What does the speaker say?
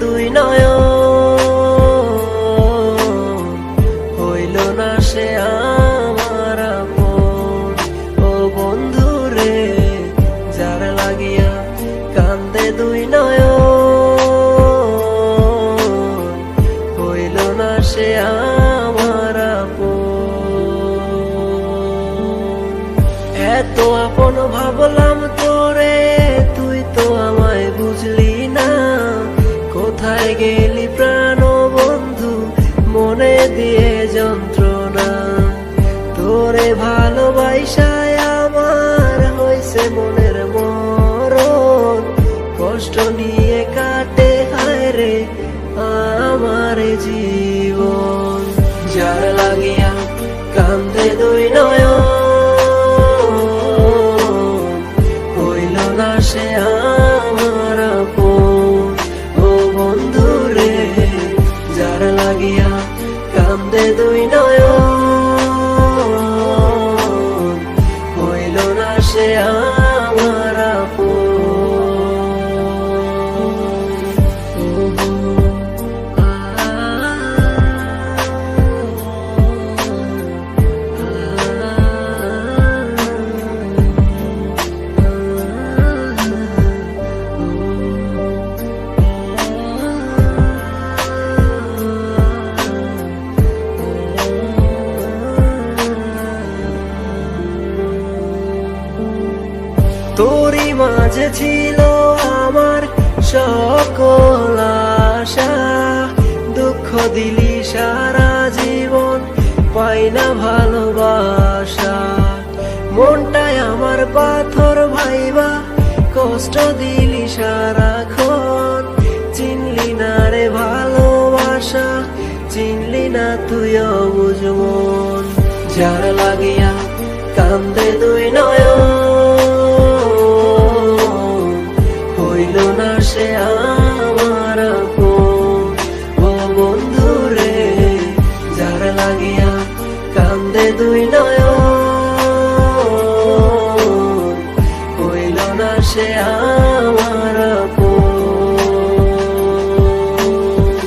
দুই নয় হইল না সে আমার ও বন্ধু রে যার লাগিয়া কান্দে দুই নয় হইল না সে আমার এত আপন ভাবলাম গেলি প্রাণ বন্ধু মনে দিয়ে যন্ত্রণা। তোরে ভালোবাসায় আমার হয়েছে মনের মরণ। কষ্ট নিয়ে কাটে, হায় রে, আমার জীবন। যার কান্দে দুই নয় হইল না সে আমার তোরই মাঝে ছিল আমার সকল আশা। দুঃখ দিলি সারা জীবন, পাই না ভালোবাসা। মনটায় আমার পাথর ভাইবা, কষ্ট দিলি সারাক্ষণ। চিনলি না রে ভালোবাসা, চিনলি না তুইও বুঝমন যার লাগিয়া কান্দে দুই নয় দুই নয় হইল না সে আর